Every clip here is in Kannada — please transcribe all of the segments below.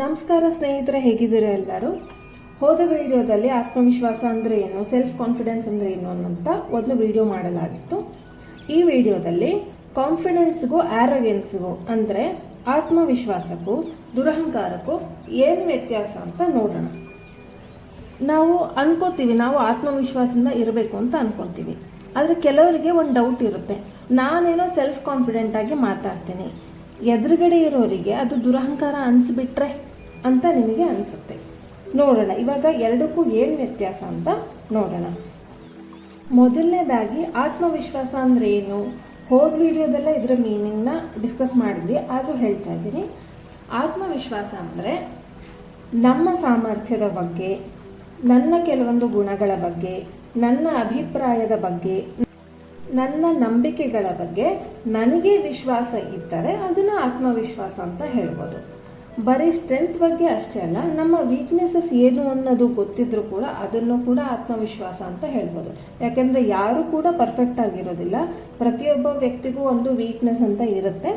ನಮಸ್ಕಾರ ಸ್ನೇಹಿತರೆ, ಹೇಗಿದ್ದೀರಾ ಎಲ್ಲರೂ? ಹೋದ ವಿಡಿಯೋದಲ್ಲಿ ಆತ್ಮವಿಶ್ವಾಸ ಅಂದರೆ ಏನು ಸೆಲ್ಫ್ ಕಾನ್ಫಿಡೆನ್ಸ್ ಅಂದರೆ ಏನು ಅನ್ನೋಂಥ ಒಂದು ವಿಡಿಯೋ ಮಾಡಲಾಗಿತ್ತು. ಈ ವಿಡಿಯೋದಲ್ಲಿ ಕಾನ್ಫಿಡೆನ್ಸ್ಗೂ ಆ್ಯರೋಗೆನ್ಸ್ಗೂ ಅಂದರೆ ಆತ್ಮವಿಶ್ವಾಸಕ್ಕೂ, ದುರಹಂಕಾರಕ್ಕೂ ಏನು ವ್ಯತ್ಯಾಸ ಅಂತ ನೋಡೋಣ. ನಾವು ಅನ್ಕೋತೀವಿ, ನಾವು ಆತ್ಮವಿಶ್ವಾಸದಿಂದ ಇರಬೇಕು ಅಂತ ಅನ್ಕೊತೀವಿ. ಆದರೆ ಕೆಲವರಿಗೆ ಒಂದು ಡೌಟ್ ಇರುತ್ತೆ. ನಾನೇನೋ ಸೆಲ್ಫ್ ಕಾನ್ಫಿಡೆಂಟಾಗಿ ಮಾತಾಡ್ತೀನಿ. ಎದುರುಗಡೆ ಇರೋರಿಗೆ ಅದು ದುರಹಂಕಾರ ಅನಿಸ್ಬಿಟ್ರೆ ಅಂತ ನಿಮಗೆ ಅನಿಸುತ್ತೆ. ನೋಡೋಣ, ಇವಾಗ ಎರಡಕ್ಕೂ ಏನು ವ್ಯತ್ಯಾಸ ಅಂತ ನೋಡೋಣ. ಮೊದಲನೇದಾಗಿ ಆತ್ಮವಿಶ್ವಾಸ ಅಂದರೆ ಏನು? ಹೋದ ವೀಡಿಯೋದೆಲ್ಲ ಇದರ ಮೀನಿಂಗ್ನ ಡಿಸ್ಕಸ್ ಮಾಡಿದ್ವಿ, ಆದರೂ ಹೇಳ್ತಾ ಇದ್ದೀನಿ. ಆತ್ಮವಿಶ್ವಾಸ ಅಂದರೆ ನಮ್ಮ ಸಾಮರ್ಥ್ಯದ ಬಗ್ಗೆ, ನನ್ನ ಕೆಲವೊಂದು ಗುಣಗಳ ಬಗ್ಗೆ, ನನ್ನ ಅಭಿಪ್ರಾಯದ ಬಗ್ಗೆ ನನ್ನ ನಂಬಿಕೆಗಳ ಬಗ್ಗೆ ನನಗೆ ವಿಶ್ವಾಸ ಇದ್ದರೆ ಅದನ್ನು ಆತ್ಮವಿಶ್ವಾಸ ಅಂತ ಹೇಳ್ಬೋದು. ಬರೀ ಸ್ಟ್ರೆಂತ್ ಬಗ್ಗೆ ಅಷ್ಟೇ ಅಲ್ಲ, ನಮ್ಮ ವೀಕ್ನೆಸಸ್ ಏನು ಅನ್ನೋದು ಗೊತ್ತಿದ್ರೂ ಕೂಡ ಅದನ್ನು ಕೂಡ ಆತ್ಮವಿಶ್ವಾಸ ಅಂತ ಹೇಳ್ಬೋದು. ಯಾಕೆಂದರೆ ಯಾರೂ ಕೂಡ ಪರ್ಫೆಕ್ಟ್ ಆಗಿರೋದಿಲ್ಲ. ಪ್ರತಿಯೊಬ್ಬ ವ್ಯಕ್ತಿಗೂ ಒಂದು ವೀಕ್ನೆಸ್ ಅಂತ ಇರುತ್ತೆ.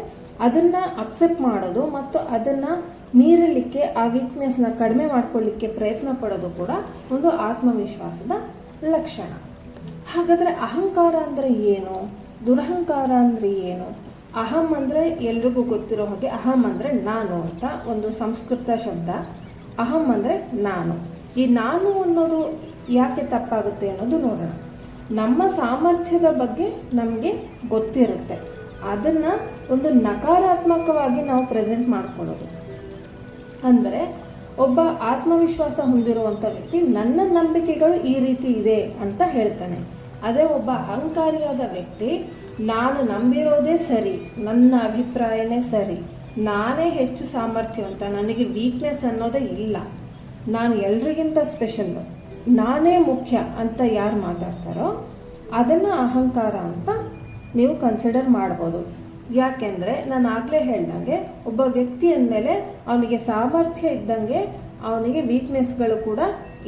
ಅದನ್ನು ಅಕ್ಸೆಪ್ಟ್ ಮಾಡೋದು ಮತ್ತು ಅದನ್ನು ಮೀರಲಿಕ್ಕೆ, ಆ ವೀಕ್ನೆಸ್ನ ಕಡಿಮೆ ಮಾಡ್ಕೊಳ್ಳಿಕ್ಕೆ ಪ್ರಯತ್ನ ಪಡೋದು ಕೂಡ ಒಂದು ಆತ್ಮವಿಶ್ವಾಸದ ಲಕ್ಷಣ. ಹಾಗಾದರೆ ಅಹಂಕಾರ ಅಂದರೆ ಏನು? ದುರಹಂಕಾರ ಅಂದರೆ ಏನು? ಅಹಂ ಅಂದರೆ ಎಲ್ರಿಗೂ ಗೊತ್ತಿರೋ ಹಾಗೆ ಅಹಂ ಅಂದರೆ ನಾನು ಅಂತ ಒಂದು ಸಂಸ್ಕೃತ ಶಬ್ದ. ಅಹಂ ಅಂದರೆ ನಾನು. ಈ ನಾನು ಅನ್ನೋದು ಯಾಕೆ ತಪ್ಪಾಗುತ್ತೆ ಅನ್ನೋದು ನೋಡೋಣ. ನಮ್ಮ ಸಾಮರ್ಥ್ಯದ ಬಗ್ಗೆ ನಮಗೆ ಗೊತ್ತಿರುತ್ತೆ. ಅದನ್ನು ಒಂದು ನಕಾರಾತ್ಮಕವಾಗಿ ನಾವು ಪ್ರೆಸೆಂಟ್ ಮಾಡ್ಕೊಳ್ಳೋದು. ಅಂದರೆ ಒಬ್ಬ ಆತ್ಮವಿಶ್ವಾಸ ಹೊಂದಿರುವಂಥ ವ್ಯಕ್ತಿ ನನ್ನ ನಂಬಿಕೆಗಳು ಈ ರೀತಿ ಇದೆ ಅಂತ ಹೇಳ್ತಾನೆ. ಅದೇ ಒಬ್ಬ ಅಹಂಕಾರಿಯಾದ ವ್ಯಕ್ತಿ, ನಾನು ನಂಬಿರೋದೇ ಸರಿ, ನನ್ನ ಅಭಿಪ್ರಾಯನೇ ಸರಿ, ನಾನೇ ಹೆಚ್ಚು ಸಾಮರ್ಥ್ಯವಂತ, ನನಗೆ ವೀಕ್ನೆಸ್ ಅನ್ನೋದೇ ಇಲ್ಲ. ನಾನು ಎಲ್ರಿಗಿಂತ ಸ್ಪೆಷಲ್ಲು ನಾನೇ ಮುಖ್ಯ ಅಂತ ಯಾರು ಮಾತಾಡ್ತಾರೋ, ಅದನ್ನು ಅಹಂಕಾರ ಅಂತ ನೀವು ಕನ್ಸಿಡರ್ ಮಾಡ್ಬೋದು. ಯಾಕೆಂದರೆ ನಾನು ಆಗಲೇ ಹೇಳ್ದಂಗೆ, ಒಬ್ಬ ವ್ಯಕ್ತಿ ಅಂದಮೇಲೆ ಅವನಿಗೆ ಸಾಮರ್ಥ್ಯ ಇದ್ದಂಗೆ, ಅವನಿಗೆ ವೀಕ್ನೆಸ್ಗಳು ಕೂಡ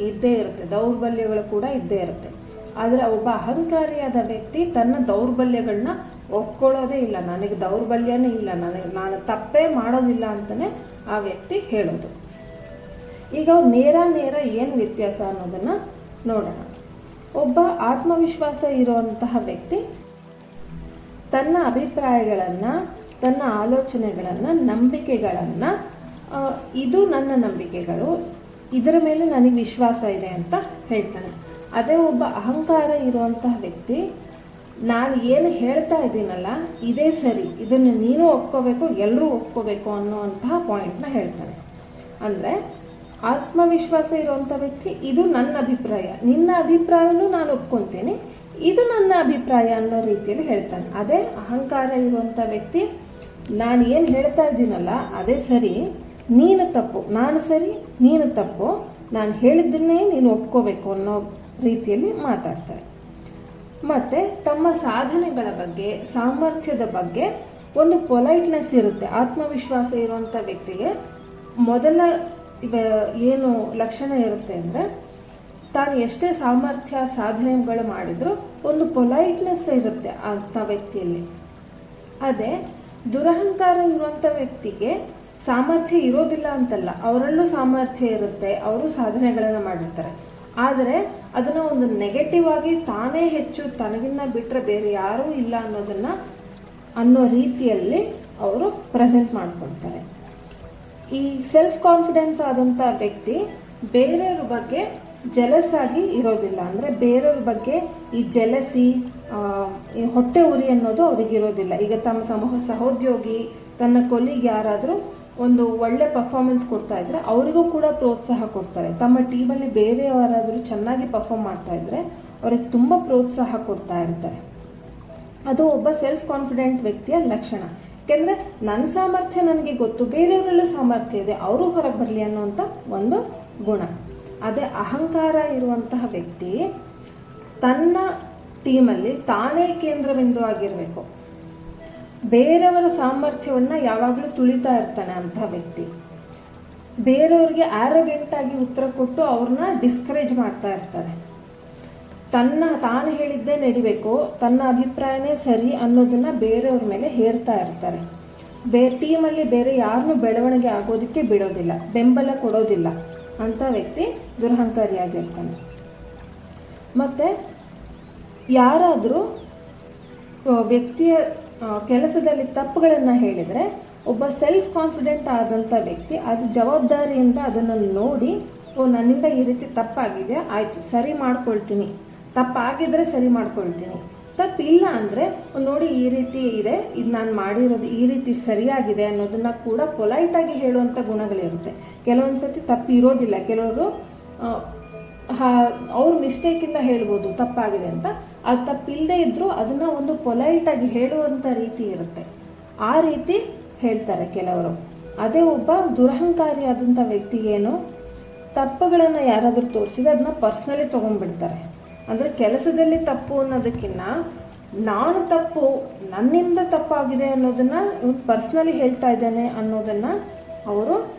ಇದ್ದೇ ಇರುತ್ತೆ, ದೌರ್ಬಲ್ಯಗಳು ಕೂಡ ಇದ್ದೇ ಇರುತ್ತೆ. ಆದರೆ ಒಬ್ಬ ಅಹಂಕಾರಿಯಾದ ವ್ಯಕ್ತಿ ತನ್ನ ದೌರ್ಬಲ್ಯಗಳನ್ನ ಒಪ್ಕೊಳ್ಳೋದೇ ಇಲ್ಲ. ನನಗೆ ದೌರ್ಬಲ್ಯನೇ ಇಲ್ಲ. ನನಗೆ ನಾನು ತಪ್ಪೇ ಮಾಡೋದಿಲ್ಲ ಅಂತಲೇ ಆ ವ್ಯಕ್ತಿ ಹೇಳೋದು. ಈಗ ನೇರ ನೇರ ಏನು ವ್ಯತ್ಯಾಸ ಅನ್ನೋದನ್ನು ನೋಡೋಣ. ಒಬ್ಬ ಆತ್ಮವಿಶ್ವಾಸ ಇರುವಂತಹ ವ್ಯಕ್ತಿ ತನ್ನ ಅಭಿಪ್ರಾಯಗಳನ್ನು, ತನ್ನ ಆಲೋಚನೆಗಳನ್ನು, ನಂಬಿಕೆಗಳನ್ನು ಇದು ನನ್ನ ನಂಬಿಕೆಗಳು. ಇದರ ಮೇಲೆ ನನಗೆ ವಿಶ್ವಾಸ ಇದೆ ಅಂತ ಹೇಳ್ತಾನೆ. ಅದೇ ಒಬ್ಬ ಅಹಂಕಾರ ಇರುವಂತಹ ವ್ಯಕ್ತಿ, ನಾನು ಏನು ಹೇಳ್ತಾ ಇದ್ದೀನಲ್ಲ, ಇದೇ ಸರಿ, ಇದನ್ನು ನೀನು ಒಪ್ಕೋಬೇಕು ಎಲ್ಲರೂ ಒಪ್ಕೋಬೇಕು ಅನ್ನುವಂತಹ ಪಾಯಿಂಟ್ನ ಹೇಳ್ತಾನೆ. ಅಂದರೆ, ಆತ್ಮವಿಶ್ವಾಸ ಇರುವಂಥ ವ್ಯಕ್ತಿ, ಇದು ನನ್ನ ಅಭಿಪ್ರಾಯ. ನಿನ್ನ ಅಭಿಪ್ರಾಯನೂ ನಾನು ಒಪ್ಕೊತೀನಿ, ಇದು ನನ್ನ ಅಭಿಪ್ರಾಯ ಅನ್ನೋ ರೀತಿಯಲ್ಲಿ ಹೇಳ್ತಾನೆ. ಅದೇ ಅಹಂಕಾರ ಇರುವಂಥ ವ್ಯಕ್ತಿ, ನಾನು ಏನು ಹೇಳ್ತಾ ಇದ್ದೀನಲ್ಲ, ಅದೇ ಸರಿ, ನೀನು ತಪ್ಪು. ನಾನು ಸರಿ, ನೀನು ತಪ್ಪು. ನಾನು ಹೇಳಿದ್ದನ್ನೇ ನೀನು ಒಪ್ಕೋಬೇಕು ಅನ್ನೋ ರೀತಿಯಲ್ಲಿ ಮಾತಾಡ್ತಾರೆ. ಮತ್ತು ತಮ್ಮ ಸಾಧನೆಗಳ ಬಗ್ಗೆ, ಸಾಮರ್ಥ್ಯದ ಬಗ್ಗೆ ಒಂದು ಪೊಲೈಟ್ನೆಸ್ ಇರುತ್ತೆ. ಆತ್ಮವಿಶ್ವಾಸ ಇರುವಂಥ ವ್ಯಕ್ತಿಗೆ ಮೊದಲ ಏನು ಲಕ್ಷಣ ಇರುತ್ತೆ ಅಂದರೆ ತಾನು ಎಷ್ಟೇ ಸಾಮರ್ಥ್ಯ, ಸಾಧನೆಗಳು ಮಾಡಿದರೂ ಒಂದು ಪೊಲೈಟ್ನೆಸ್ ಇರುತ್ತೆ ಅಂಥ ವ್ಯಕ್ತಿಯಲ್ಲಿ. ಅದೇ ದುರಹಂಕಾರ ಇರುವಂಥ ವ್ಯಕ್ತಿಗೆ ಸಾಮರ್ಥ್ಯ ಇರೋದಿಲ್ಲ ಅಂತಲ್ಲ, ಅವರಲ್ಲೂ ಸಾಮರ್ಥ್ಯ ಇರುತ್ತೆ, ಅವರು ಸಾಧನೆಗಳನ್ನು ಮಾಡಿರ್ತಾರೆ. ಆದರೆ ಅದನ್ನು ಒಂದು ನೆಗೆಟಿವ್ ಆಗಿ ತಾನೇ ಹೆಚ್ಚು ತನಗಿನ್ನ ಬಿಟ್ಟರೆ ಬೇರೆ ಯಾರೂ ಇಲ್ಲ ಅನ್ನೋದನ್ನು ಅನ್ನೋ ರೀತಿಯಲ್ಲಿ ಅವರು ಪ್ರೆಸೆಂಟ್ ಮಾಡ್ಕೊಳ್ತಾರೆ. ಈ ಸೆಲ್ಫ್ ಕಾನ್ಫಿಡೆನ್ಸ್ ಆದಂಥ ವ್ಯಕ್ತಿ ಬೇರೆಯವ್ರ ಬಗ್ಗೆ ಜಲಸ್ ಆಗಿ ಇರೋದಿಲ್ಲ. ಅಂದರೆ ಬೇರೆಯವ್ರ ಬಗ್ಗೆ ಈ ಜಲಸಿ ಹೊಟ್ಟೆ ಉರಿ ಅನ್ನೋದು ಅವ್ರಿಗೆ ಇರೋದಿಲ್ಲ ಈಗ ತಮ್ಮ ಸಮೂಹ ಸಹೋದ್ಯೋಗಿ, ತನ್ನ ಕೊಲ್ಲಿಗೆ ಯಾರಾದರೂ ಒಂದು ಒಳ್ಳೆ ಪರ್ಫಾರ್ಮೆನ್ಸ್ ಕೊಡ್ತಾ ಇದ್ರೆ ಅವರಿಗೂ ಕೂಡ ಪ್ರೋತ್ಸಾಹ ಕೊಡ್ತಾರೆ. ತಮ್ಮ ಟೀಮಲ್ಲಿ ಬೇರೆಯವರಾದರೂ ಚೆನ್ನಾಗಿ ಪರ್ಫಾರ್ಮ್ ಮಾಡ್ತಾ ಇದ್ರೆ ಅವ್ರಿಗೆ ತುಂಬ ಪ್ರೋತ್ಸಾಹ ಕೊಡ್ತಾ ಇರ್ತಾರೆ ಅದು ಒಬ್ಬ ಸೆಲ್ಫ್ ಕಾನ್ಫಿಡೆಂಟ್ ವ್ಯಕ್ತಿಯ ಲಕ್ಷಣ. ಯಾಕೆಂದರೆ ನನ್ನ ಸಾಮರ್ಥ್ಯ ನನಗೆ ಗೊತ್ತು, ಬೇರೆಯವರಲ್ಲೂ ಸಾಮರ್ಥ್ಯ ಇದೆ, ಅವರು ಹೊರಗೆ ಬರಲಿ ಅನ್ನೋಂಥ ಒಂದು ಗುಣ. ಅದೇ ಅಹಂಕಾರ ಇರುವಂತಹ ವ್ಯಕ್ತಿ ತನ್ನ ಟೀಮಲ್ಲಿ ತಾನೇ ಕೇಂದ್ರಬಿಂದು ಆಗಿರಬೇಕು ಬೇರೆಯವರ ಸಾಮರ್ಥ್ಯವನ್ನು ಯಾವಾಗಲೂ ತುಳಿತಾ ಇರ್ತಾನೆ ಅಂಥ ವ್ಯಕ್ತಿ. ಬೇರೆಯವ್ರಿಗೆ ಆಗಿ ಉತ್ತರ ಕೊಟ್ಟು ಅವ್ರನ್ನ ಡಿಸ್ಕರೇಜ್ ಮಾಡ್ತಾ ಇರ್ತಾರೆ. ತನ್ನ ತಾನು ಹೇಳಿದ್ದೇ ನಡಿಬೇಕು, ತನ್ನ ಅಭಿಪ್ರಾಯನೇ ಸರಿ ಅನ್ನೋದನ್ನ ಬೇರೆಯವ್ರ ಮೇಲೆ ಹೇರ್ತಾ ಇರ್ತಾರೆ. ಬೇ ಟೀಮಲ್ಲಿ ಬೇರೆ ಯಾರನ್ನೂ ಬೆಳವಣಿಗೆ ಆಗೋದಕ್ಕೆ ಬಿಡೋದಿಲ್ಲ, ಬೆಂಬಲ ಕೊಡೋದಿಲ್ಲ ಅಂತ ವ್ಯಕ್ತಿ ದುರಹಂಕಾರಿಯಾಗಿರ್ತಾನೆ. ಮತ್ತು ಯಾರಾದರೂ, ವ್ಯಕ್ತಿಯ ಕೆಲಸದಲ್ಲಿ ತಪ್ಪುಗಳನ್ನು ಹೇಳಿದರೆ ಒಬ್ಬ ಸೆಲ್ಫ್ ಕಾನ್ಫಿಡೆಂಟ್ ಆದಂಥ ವ್ಯಕ್ತಿ ಅದು ಜವಾಬ್ದಾರಿಯಿಂದ ಅದನ್ನು ನೋಡಿ, ಓ, ನನ್ನಿಂದ ಈ ರೀತಿ ತಪ್ಪಾಗಿದೆ, ಆಯಿತು, ಸರಿ ಮಾಡ್ಕೊಳ್ತೀನಿ. ತಪ್ಪಾಗಿದ್ದರೆ ಸರಿ ಮಾಡ್ಕೊಳ್ತೀನಿ. ತಪ್ಪಿಲ್ಲ ಅಂದರೆ ನೋಡಿ ಈ ರೀತಿ ಇದೆ, ಇದು ನಾನು ಮಾಡಿರೋದು ಈ ರೀತಿ ಸರಿಯಾಗಿದೆ ಅನ್ನೋದನ್ನು ಕೂಡ ಪೊಲೈಟಾಗಿ ಹೇಳುವಂಥ ಗುಣಗಳಿರುತ್ತೆ. ಕೆಲವೊಂದು ಸತಿ ತಪ್ಪು ಇರೋದಿಲ್ಲ ಕೆಲವರು ಹಾ- ಅವ್ರ ಮಿಸ್ಟೇಕಿಂದ ಹೇಳ್ಬೋದು, ತಪ್ಪಾಗಿದೆ ಅಂತ. ಅದು ತಪ್ಪಿಲ್ಲದೆ ಇದ್ದರೂ ಅದನ್ನು ಒಂದು ಪೊಲೈಟಾಗಿ ಹೇಳುವಂಥ ರೀತಿ ಇರುತ್ತೆ. ಆ ರೀತಿ ಹೇಳ್ತಾರೆ ಕೆಲವರು. ಅದೇ ಒಬ್ಬ ದುರಹಂಕಾರಿಯಾದಂಥ ವ್ಯಕ್ತಿಗೇನು ತಪ್ಪುಗಳನ್ನು ಯಾರಾದರೂ ತೋರಿಸಿದ್ರೆ ಅದನ್ನ ಪರ್ಸ್ನಲಿ ತೊಗೊಂಡ್ಬಿಡ್ತಾರೆ. ಅಂದರೆ ಕೆಲಸದಲ್ಲಿ ತಪ್ಪು ಅನ್ನೋದಕ್ಕಿಂತ ನಾನು ತಪ್ಪು, ನನ್ನಿಂದ ತಪ್ಪಾಗಿದೆ ಅನ್ನೋದನ್ನು ಇವನು ಪರ್ಸ್ನಲಿ ಹೇಳ್ತಾ ಇದ್ದಾನೆ ಅನ್ನೋದನ್ನು ಅವರು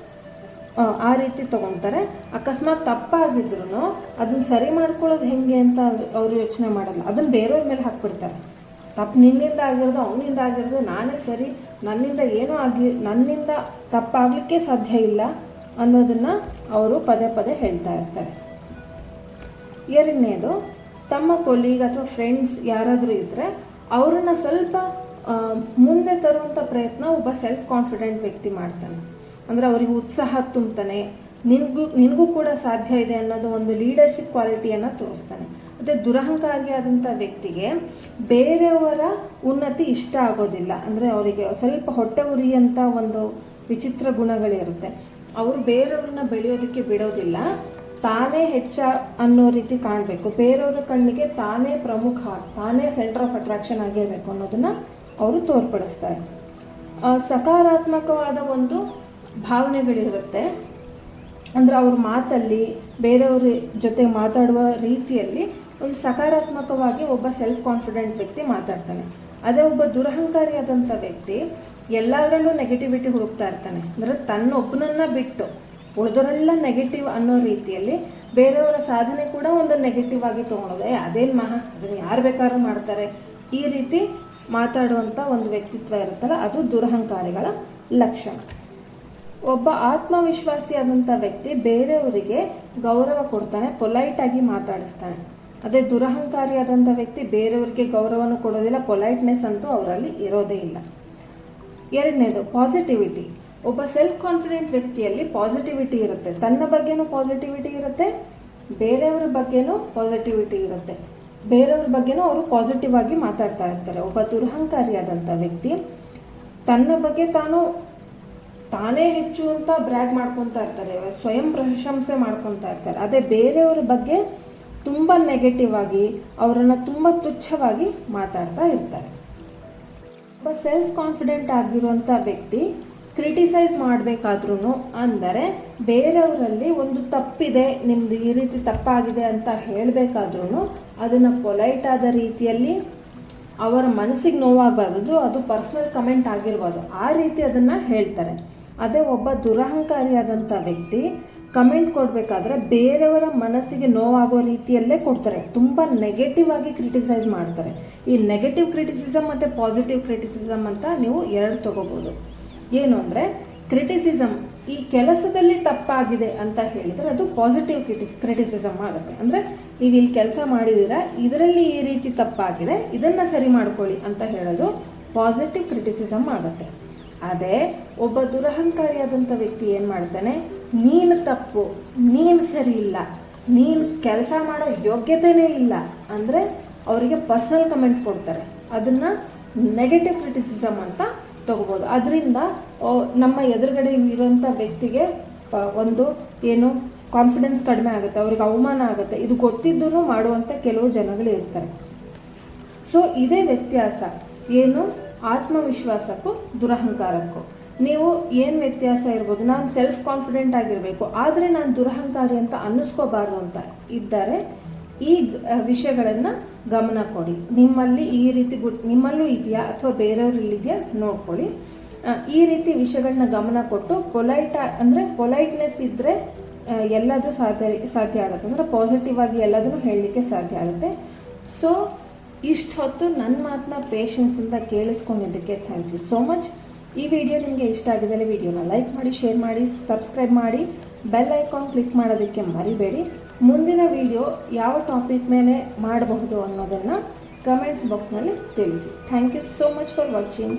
ಆ, ರೀತಿ ತಗೊತಾರೆ. ಅಕಸ್ಮಾತ್ ತಪ್ಪಾಗಿದ್ರು ಅದನ್ನ ಸರಿ ಮಾಡ್ಕೊಳ್ಳೋದು ಹೆಂಗೆ ಅಂತ ಅವರು ಯೋಚನೆ ಮಾಡಲ್ಲ. ಅದನ್ನ ಬೇರೆಯವ್ರ ಮೇಲೆ ಹಾಕ್ಬಿಡ್ತಾರೆ. ತಪ್ಪು ನಿನ್ನಿಂದ ಆಗಿರೋದು ಅವನಿಂದ ಆಗಿರೋದು ನಾನೇ ಸರಿ ನನ್ನಿಂದ ಏನೂ ಆಗಿ ನನ್ನಿಂದ ತಪ್ಪಾಗಲಿಕ್ಕೆ ಸಾಧ್ಯ ಇಲ್ಲ ಅನ್ನೋದನ್ನು ಅವರು ಪದೇ ಪದೇ ಹೇಳ್ತಾ ಇರ್ತಾರೆ. ಎರಡನೇದು ತಮ್ಮ ಕೊಲೀಗ್ ಅಥವಾ ಫ್ರೆಂಡ್ಸ್ ಯಾರಾದರೂ ಇದ್ದರೆ ಅವರನ್ನು ಸ್ವಲ್ಪ ಮುಂದೆ ತರುವಂಥ ಪ್ರಯತ್ನ ಒಬ್ಬ ಸೆಲ್ಫ್ ಕಾನ್ಫಿಡೆಂಟ್ ವ್ಯಕ್ತಿ ಮಾಡ್ತಾನೆ. ಅಂದರೆ ಅವರಿಗೆ ಉತ್ಸಾಹ ತುಂಬ್ತಾನೆ. ನಿನಗೂ ನಿನಗೂ ಕೂಡ ಸಾಧ್ಯ ಇದೆ ಅನ್ನೋದು ಒಂದು ಲೀಡರ್ಶಿಪ್ ಕ್ವಾಲಿಟಿಯನ್ನು ತೋರಿಸ್ತಾನೆ. ಮತ್ತು ದುರಹಂಕಾರಿಯಾದಂಥ ವ್ಯಕ್ತಿಗೆ ಬೇರೆಯವರ ಉನ್ನತಿ ಇಷ್ಟ ಆಗೋದಿಲ್ಲ. ಅಂದರೆ ಅವರಿಗೆ ಸ್ವಲ್ಪ ಹೊಟ್ಟೆ ಉರಿಯಂಥ ಒಂದು ವಿಚಿತ್ರ ಗುಣಗಳಿರುತ್ತೆ. ಅವರು ಬೇರೆಯವ್ರನ್ನ ಬೆಳೆಯೋದಕ್ಕೆ ಬಿಡೋದಿಲ್ಲ. ತಾನೇ ಹೆಚ್ಚ ಅನ್ನೋ ರೀತಿ ಕಾಣಬೇಕು. ಬೇರೆಯವರ ಕಣ್ಣಿಗೆ ತಾನೇ ಪ್ರಮುಖ, ತಾನೇ ಸೆಂಟರ್ ಆಫ್ ಅಟ್ರಾಕ್ಷನ್ ಆಗಿರಬೇಕು ಅನ್ನೋದನ್ನ ಅವರು ತೋರ್ಪಡಿಸ್ತಾರೆ. ಸಕಾರಾತ್ಮಕವಾದ ಒಂದು ಭಾವನೆಗಳಿರುತ್ತೆ. ಅಂದರೆ ಅವ್ರ ಮಾತಲ್ಲಿ ಬೇರೆಯವ್ರ ಜೊತೆ ಮಾತಾಡುವ ರೀತಿಯಲ್ಲಿ ಒಂದು ಸಕಾರಾತ್ಮಕವಾಗಿ ಒಬ್ಬ ಸೆಲ್ಫ್ ಕಾನ್ಫಿಡೆಂಟ್ ವ್ಯಕ್ತಿ ಮಾತಾಡ್ತಾನೆ. ಅದೇ ಒಬ್ಬ ದುರಹಂಕಾರಿಯಾದಂಥ ವ್ಯಕ್ತಿ ಎಲ್ಲದರಲ್ಲೂ ನೆಗೆಟಿವಿಟಿ ಹುಡುಕ್ತಾ ಇರ್ತಾನೆ. ಅಂದರೆ ತನ್ನೊಬ್ಬನನ್ನ ಬಿಟ್ಟು ಉಳಿದವರೆಲ್ಲ ನೆಗೆಟಿವ್ ಅನ್ನೋ ರೀತಿಯಲ್ಲಿ ಬೇರೆಯವರ ಸಾಧನೆ ಕೂಡ ಒಂದು ನೆಗೆಟಿವ್ ಆಗಿ ತೊಗೊಳೋದು ಅದೇನು ಮಹಾ? ಅದನ್ನು ಯಾರು ಬೇಕಾದ್ರೂ ಮಾಡ್ತಾರೆ. ಈ ರೀತಿ ಮಾತಾಡುವಂಥ ಒಂದು ವ್ಯಕ್ತಿತ್ವ ಇರುತ್ತಲ್ಲ, ಅದು ದುರಹಂಕಾರಿಗಳ ಲಕ್ಷಣ. ಒಬ್ಬ ಆತ್ಮವಿಶ್ವಾಸಿಯಾದಂಥ ವ್ಯಕ್ತಿ ಬೇರೆಯವರಿಗೆ ಗೌರವ ಕೊಡ್ತಾನೆ ಪೊಲೈಟ್ ಆಗಿ ಮಾತಾಡಿಸ್ತಾನೆ. ಅದೇ ದುರಹಂಕಾರಿಯಾದಂಥ ವ್ಯಕ್ತಿ ಬೇರೆಯವರಿಗೆ ಗೌರವನು ಕೊಡೋದಿಲ್ಲ ಪೊಲೈಟ್ನೆಸ್ ಅಂತೂ ಅವರಲ್ಲಿ ಇರೋದೇ ಇಲ್ಲ. ಎರಡನೇದು ಪಾಸಿಟಿವಿಟಿ ಒಬ್ಬ ಸೆಲ್ಫ್ ಕಾನ್ಫಿಡೆಂಟ್ ವ್ಯಕ್ತಿಯಲ್ಲಿ ಪಾಸಿಟಿವಿಟಿ ಇರುತ್ತೆ. ತನ್ನ ಬಗ್ಗೆನೂ ಪಾಸಿಟಿವಿಟಿ ಇರುತ್ತೆ, ಬೇರೆಯವ್ರ ಬಗ್ಗೆನೂ ಪಾಸಿಟಿವಿಟಿ ಇರುತ್ತೆ. ಬೇರೆಯವ್ರ ಬಗ್ಗೆನೂ ಅವರು ಪಾಸಿಟಿವ್ ಆಗಿ ಮಾತಾಡ್ತಾ ಇರ್ತಾರೆ. ಒಬ್ಬ ದುರಹಂಕಾರಿಯಾದಂಥ ವ್ಯಕ್ತಿ ತನ್ನ ಬಗ್ಗೆ ತಾನು ತಾನೇ ಹೆಚ್ಚು ಅಂತ ಬ್ರ್ಯಾಗ್ ಮಾಡ್ಕೊತಾ ಇರ್ತಾರೆ, ಸ್ವಯಂ ಪ್ರಶಂಸೆ ಮಾಡ್ಕೊತಾ ಇರ್ತಾರೆ. ಅದೇ ಬೇರೆಯವ್ರ ಬಗ್ಗೆ ತುಂಬ ನೆಗೆಟಿವ್ ಆಗಿ, ಅವರನ್ನು ತುಂಬ ತುಚ್ಛವಾಗಿ ಮಾತಾಡ್ತಾ ಇರ್ತಾರೆ. ಒಬ್ಬ ಸೆಲ್ಫ್ ಕಾನ್ಫಿಡೆಂಟ್ ಆಗಿರುವಂಥ ವ್ಯಕ್ತಿ ಕ್ರಿಟಿಸೈಸ್ ಮಾಡಬೇಕಾದ್ರೂ ಅಂದರೆ ಬೇರೆಯವರಲ್ಲಿ ಒಂದು ತಪ್ಪಿದೆ, ನಿಮ್ದು ಈ ರೀತಿ ತಪ್ಪಾಗಿದೆ ಅಂತ ಹೇಳಬೇಕಾದ್ರೂ ಅದನ್ನು ಪೊಲೈಟ್ ಆದ ರೀತಿಯಲ್ಲಿ ಅವರ ಮನಸ್ಸಿಗೆ ನೋವಾಗಬಾರ್ದು, ಅದು ಪರ್ಸ್ನಲ್ ಕಮೆಂಟ್ ಆಗಿರ್ಬೋದು. ಆ ರೀತಿ ಅದನ್ನು ಹೇಳ್ತಾರೆ. ಅದೇ ಒಬ್ಬ ದುರಹಂಕಾರಿಯಾದಂಥ ವ್ಯಕ್ತಿ ಕಮೆಂಟ್ ಕೊಡಬೇಕಾದ್ರೆ ಬೇರೆಯವರ ಮನಸ್ಸಿಗೆ ನೋವಾಗೋ ರೀತಿಯಲ್ಲೇ ಕೊಡ್ತಾರೆ. ತುಂಬ ನೆಗೆಟಿವ್ ಆಗಿ ಕ್ರಿಟಿಸೈಸ್ ಮಾಡ್ತಾರೆ. ಈ ನೆಗೆಟಿವ್ ಕ್ರಿಟಿಸಿಸಮ್ ಮತ್ತು ಪಾಸಿಟಿವ್ ಕ್ರಿಟಿಸಿಸಮ್ ಅಂತ ನೀವು ಎರಡು ತಗೋಬೋದು. ಏನು ಅಂದರೆ ಕ್ರಿಟಿಸಿಸಮ್ ಈ ಕೆಲಸದಲ್ಲಿ ತಪ್ಪಾಗಿದೆ ಅಂತ ಹೇಳಿದರೆ ಅದು ಪಾಸಿಟಿವ್ ಕ್ರಿಟಿಸ್ ಕ್ರಿಟಿಸಿಸಮ್ ಆಗುತ್ತೆ. ಅಂದರೆ ನೀವು ಇಲ್ಲಿ ಕೆಲಸ ಮಾಡಿದ್ದೀರಾ, ಇದರಲ್ಲಿ ಈ ರೀತಿ ತಪ್ಪಾಗಿದೆ, ಇದನ್ನು ಸರಿ ಮಾಡ್ಕೊಳ್ಳಿ ಅಂತ ಹೇಳೋದು ಪಾಸಿಟಿವ್ ಕ್ರಿಟಿಸಿಸಮ್ ಆಗುತ್ತೆ. ಅದೇ ಒಬ್ಬ ದುರಹಂಕಾರಿಯಾದಂಥ ವ್ಯಕ್ತಿ ಏನು ಮಾಡ್ತಾನೆ? ನೀನು ತಪ್ಪು, ನೀನು ಸರಿ ಇಲ್ಲ, ನೀನು ಕೆಲಸ ಮಾಡೋ ಯೋಗ್ಯತೆಯೇ ಇಲ್ಲ ಅಂದರೆ ಅವರಿಗೆ ಪರ್ಸನಲ್ ಕಮೆಂಟ್ ಕೊಡ್ತಾರೆ. ಅದನ್ನು ನೆಗೆಟಿವ್ ಕ್ರಿಟಿಸಿಸಮ್ ಅಂತ ತಗೋಬೋದು. ಅದರಿಂದ ನಮ್ಮ ಎದುರುಗಡೆ ಇರುವಂಥ ವ್ಯಕ್ತಿಗೆ ಒಂದು ಏನು ಕಾನ್ಫಿಡೆನ್ಸ್ ಕಡಿಮೆ ಆಗುತ್ತೆ, ಅವ್ರಿಗೆ ಅವಮಾನ ಆಗುತ್ತೆ, ಇದು ಗೊತ್ತಿದ್ದೂ ಮಾಡುವಂಥ ಕೆಲವು ಜನಗಳು ಇರ್ತಾರೆ. ಸೊ ಇದೇ ವ್ಯತ್ಯಾಸ. ಏನು? ಆತ್ಮವಿಶ್ವಾಸಕ್ಕೂ ದುರಹಂಕಾರಕ್ಕೂ. ನೀವು ಏನು ವ್ಯತ್ಯಾಸ ಇರ್ಬೋದು? ನಾನು ಸೆಲ್ಫ್ ಕಾನ್ಫಿಡೆಂಟ್ ಆಗಿರಬೇಕು. ಆದರೆ ನಾನು ದುರಹಂಕಾರಿ ಅಂತ ಅನ್ನಿಸ್ಕೋಬಾರ್ದು ಅಂತ ಇದ್ದರೆ ಈ ವಿಷಯಗಳನ್ನು ಗಮನ ಕೊಡಿ. ನಿಮ್ಮಲ್ಲಿ ಈ ರೀತಿ ಗುಡ್ ನಿಮ್ಮಲ್ಲೂ ಇದೆಯಾ ಅಥವಾ ಬೇರೆಯವ್ರಲ್ಲಿದೆಯಾ ನೋಡ್ಕೊಳ್ಳಿ. ಈ ರೀತಿ ವಿಷಯಗಳನ್ನ ಗಮನ ಕೊಟ್ಟು ಪೊಲೈಟ್, ಅಂದರೆ ಪೊಲೈಟ್ನೆಸ್ ಇದ್ದರೆ ಎಲ್ಲದೂ ಸಾಧ್ಯ ಸಾಧ್ಯ ಆಗುತ್ತೆ. ಅಂದರೆ ಪಾಸಿಟಿವ್ ಆಗಿ ಎಲ್ಲದನ್ನು ಹೇಳಲಿಕ್ಕೆ ಸಾಧ್ಯ ಆಗುತ್ತೆ. ಸೊ ಇಷ್ಟು ಹೊತ್ತು ನನ್ನ ಮಾತನ್ನ ಪೇಷನ್ಸಿಂದ ಕೇಳಿಸ್ಕೊಂಡಿದ್ದಕ್ಕೆ ಥ್ಯಾಂಕ್ ಯು ಸೋ ಮಚ್ ಈ ವಿಡಿಯೋ ನಿಮಗೆ ಇಷ್ಟ ಆಗಿದ್ದಲ್ಲಿ ವಿಡಿಯೋನ ಲೈಕ್ ಮಾಡಿ ಶೇರ್ ಮಾಡಿ ಸಬ್ಸ್ಕ್ರೈಬ್ ಮಾಡಿ ಬೆಲ್ ಐಕಾನ್ ಕ್ಲಿಕ್ ಮಾಡೋದಕ್ಕೆ ಮರಿಬೇಡಿ. ಮುಂದಿನ ವಿಡಿಯೋ ಯಾವ ಟಾಪಿಕ್ ಮೇಲೆ ಮಾಡಬಹುದು ಅನ್ನೋದನ್ನು ಕಮೆಂಟ್ಸ್ ಬಾಕ್ಸ್ನಲ್ಲಿ ತಿಳಿಸಿ. Thank you so much for watching